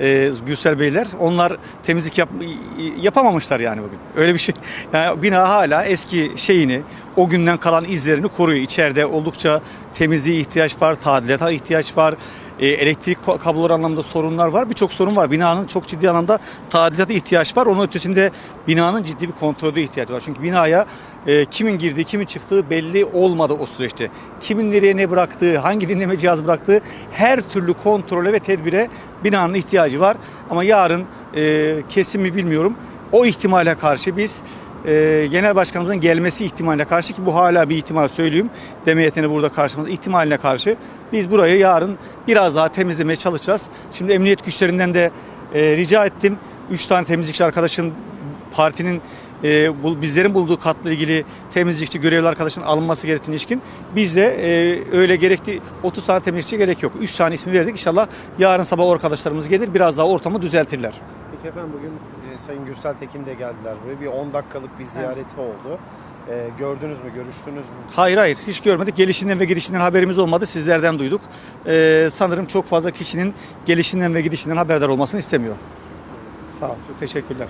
e, Gürsel Beyler. Onlar temizlik yap, yapamamışlar yani bugün. Öyle bir şey. Yani bina hala eski şeyini, o günden kalan izlerini koruyor. İçeride oldukça temizliğe ihtiyaç var, tadilata ihtiyaç var. E, elektrik kabloları anlamında sorunlar var. Birçok sorun var. Binanın çok ciddi anlamda tadilata ihtiyaç var. Onun ötesinde binanın ciddi bir kontrolde ihtiyaç var. Çünkü binaya e, kimin girdiği, kimin çıktığı belli olmadı o süreçte. Kimin nereye ne bıraktığı, hangi dinleme cihazı bıraktığı her türlü kontrole ve tedbire binanın ihtiyacı var. Ama yarın e, kesin mi bilmiyorum. O ihtimale karşı biz e, genel başkanımızın gelmesi ihtimaline karşı ki bu hala bir ihtimal söyleyeyim. Demeyetini burada karşımızda ihtimaline karşı biz burayı yarın biraz daha temizlemeye çalışacağız. Şimdi emniyet güçlerinden de e, rica ettim. Üç tane temizlikçi arkadaşın partinin e, bu, bizlerin bulduğu katla ilgili temizlikçi görevli arkadaşın alınması gerektiğine ilişkin biz de e, öyle gerekli 30 tane temizlikçi gerek yok. 3 tane ismi verdik. İnşallah yarın sabah arkadaşlarımız gelir biraz daha ortamı düzeltirler. Efendim bugün e, Sayın Gürsel Tekin de geldiler buraya. Bir 10 dakikalık bir ziyareti oldu. E, gördünüz mü, görüştünüz mü? Hayır hayır hiç görmedik. Gelişinden ve gidişinden haberimiz olmadı. Sizlerden duyduk. Ee, sanırım çok fazla kişinin gelişinden ve gidişinden haberdar olmasını istemiyor. Sağ ol. Çok teşekkürler.